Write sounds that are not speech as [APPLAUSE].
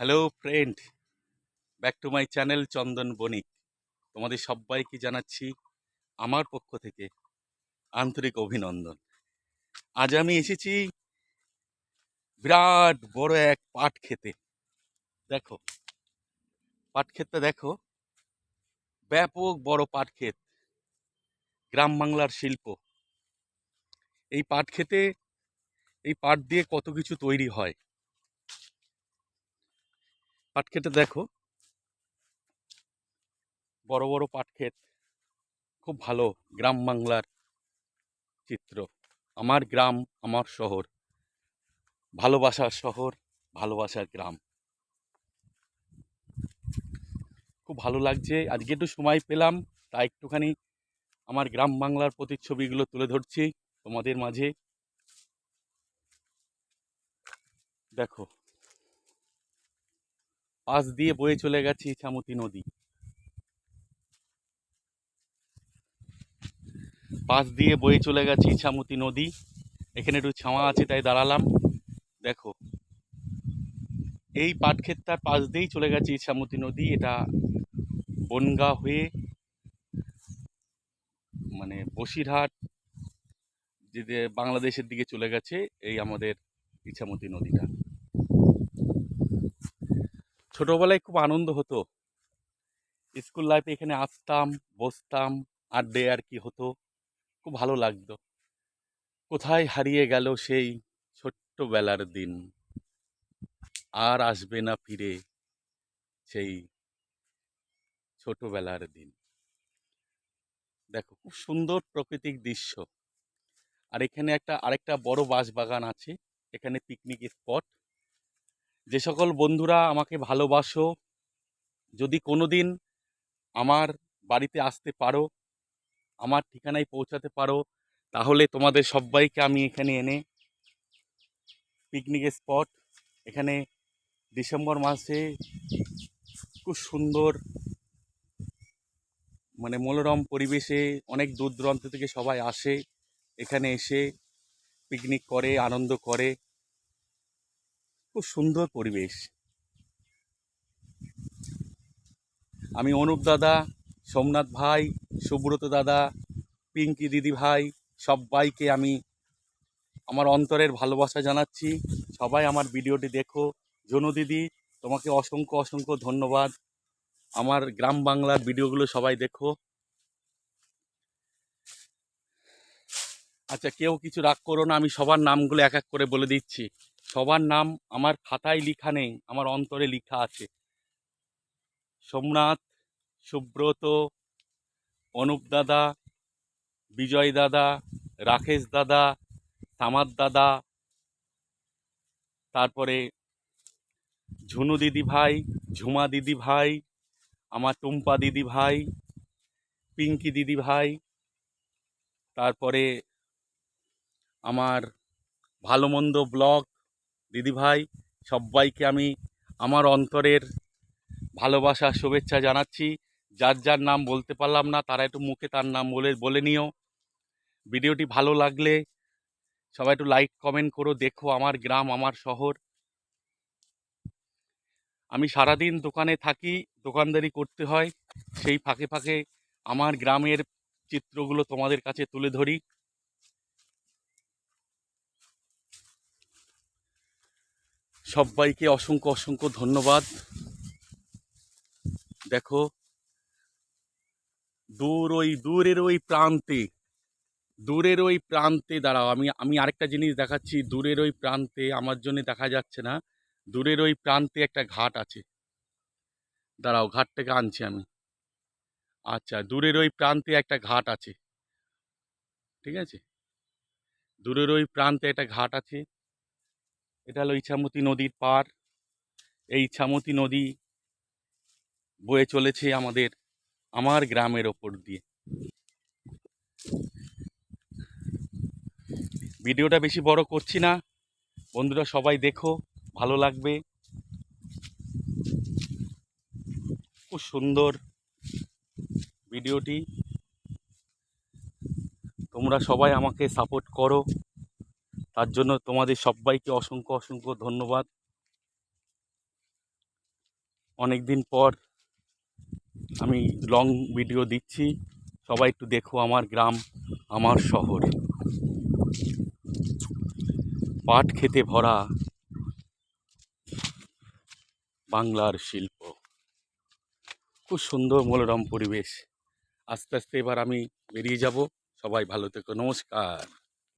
Hello friend back to my channel Chandan Banik তোমাদের সবাইকে জানাচ্ছি আমার পক্ষ থেকে আন্তরিক অভিনন্দন। আজ আমি এসেছি বিরাট বড় এক পাট খেতে। দেখো, পাট ক্ষেতটা দেখো। ব্যাপক বড় পাট ক্ষেত, গ্রাম বাংলার শিল্প। এই পাট খেতে এই পাট দিয়ে কত কিছু তৈরি হয়। পাট খেতে দেখো। বড় বড় পাট ক্ষেত। খুব ভালো গ্রাম বাংলার চিত্র। আমার গ্রাম, আমার শহর। ভালোবাসার শহর, ভালোবাসার গ্রাম। খুব ভালো লাগছে। আজকে একটু সময় পেলাম, তাই একটুখানি আমার গ্রাম বাংলার প্রতিচ্ছবিগুলো তুলে ধরছি তোমাদের মাঝে। দেখো পাশ দিয়ে বয়ে চলে [LAUGHS] গেছে ইছামতি নদী। পাশ দিয়ে বয়ে চলে গেছে ইছামতি নদী। এখানে একটু ছাওয়া আছে তাই দাঁড়ালাম। দেখো এই পাটক্ষেতটার পাশ দিয়েই চলে গেছে ইছামতি নদী। এটা বনগা হয়ে মানে বসিরহাট যে যে বাংলাদেশের দিকে চলে গেছে এই আমাদের ইছামতি নদীটা। ছোটবেলায় খুব আনন্দ হতো। স্কুল লাইফে এখানে আসতাম, বসতাম, আড্ডে আর কি হতো। খুব ভালো লাগতো। কোথায় হারিয়ে গেল সেই ছোট্টবেলার দিন? আর আসবে না ফিরে সেই ছোটবেলার দিন। দেখো, খুব সুন্দর প্রাকৃতিক দৃশ্য। আর এখানে একটা, আরেকটা বড় বাঁশ বাগান আছে। এখানে পিকনিক স্পট যে সকল বন্ধুরা আমাকে ভালোবাসো, যদি কোনো দিন আমার বাড়িতে আসতে পারো, আমার ঠিকানায় পৌঁছাতে পারো, তাহলে তোমাদের সবাইকে আমি এখানে এনে পিকনিক স্পট এখানে ডিসেম্বর মাসে খুব সুন্দর মানে মনোরম পরিবেশে অনেক দূর দূরান্ত থেকে সবাই আসে, এখানে এসে পিকনিক করে, আনন্দ করে। খুব সুন্দর পরিবেশ। আমি অনুপ দাদা, সোমনাথ ভাই, সুব্রত দাদা, পিঙ্কি দিদি ভাই, সবাইকে আমি আমার অন্তরের ভালোবাসা জানাচ্ছি। সবাই আমার ভিডিওটি দেখো। জনু দিদি, তোমাকে অসংখ্য অসংখ্য ধন্যবাদ। আমার গ্রাম বাংলার ভিডিওগুলো সবাই দেখো। আচ্ছা কেউ কিছু রাগ করো না, আমি সবার নামগুলো এক এক করে বলে দিচ্ছি। সবার নাম আমার খাতায় লেখা নেই, আমার অন্তরে লেখা আছে। সোমনাথ, সুব্রত, অনুপ দাদা, বিজয় দাদা, রাকেশ দাদা, সামাদ দাদা, তারপরে ঝুনু দিদি ভাই, ঝুমা দিদি ভাই, আমার টুম্পা দিদি ভাই, পিঙ্কি দিদি ভাই, তারপরে আমার ভালো মন্দ ব্লগ দিদি ভাই, সবাইকে আমি আমার অন্তরের ভালোবাসা, শুভেচ্ছা জানাচ্ছি। যার যার নাম বলতে পারলাম না, তারা একটু মুখে তার নাম বলে বলে নিও। ভিডিওটি ভালো লাগলে সবাই একটু লাইক কমেন্ট করো, দেখো আমার গ্রাম, আমার শহর। আমি সারাদিন দোকানে থাকি, দোকানদারি করতে হয়। সেই ফাঁকে ফাঁকে আমার গ্রামের চিত্রগুলো তোমাদের কাছে তুলে ধরি। সবাইকে অসংখ্য অসংখ্য ধন্যবাদ। দেখো, দূর ওই, দূরের ওই প্রান্তে, দূরের ওই প্রান্তে, দাঁড়াও, আমি আমি আরেকটা জিনিস দেখাচ্ছি, দূরের ওই প্রান্তে, আমার জন্য দেখা যাচ্ছে না, দূরের ওই প্রান্তে একটা ঘাট আছে। দাঁড়াও, ঘাটটাকে আনছি আমি। আচ্ছা দূরের ওই প্রান্তে একটা ঘাট আছে। ঠিক আছে? দূরের ওই প্রান্তে একটা ঘাট আছে। এটা হলো ইছামতি নদীর পার। এই ইছামতি নদী বয়ে চলেছে আমাদের, আমার গ্রামের ওপর দিয়ে। ভিডিওটা বেশি বড় করছি না। বন্ধুরা সবাই দেখো, ভালো লাগবে। খুব সুন্দর ভিডিওটি। তোমরা সবাই আমাকে সাপোর্ট করো। তার জন্য তোমাদের সবাইকে অসংখ্য অসংখ্য ধন্যবাদ। অনেক দিন পর আমি লং ভিডিও দিচ্ছি। সবাই একটু দেখো আমার গ্রাম, আমার শহর। পাট খেতে ভরা বাংলার শিল্প। খুব সুন্দর মনোরম পরিবেশ। আস্তে আস্তে এবার আমি বেরিয়ে যাব। সবাই ভালো থেকো। নমস্কার।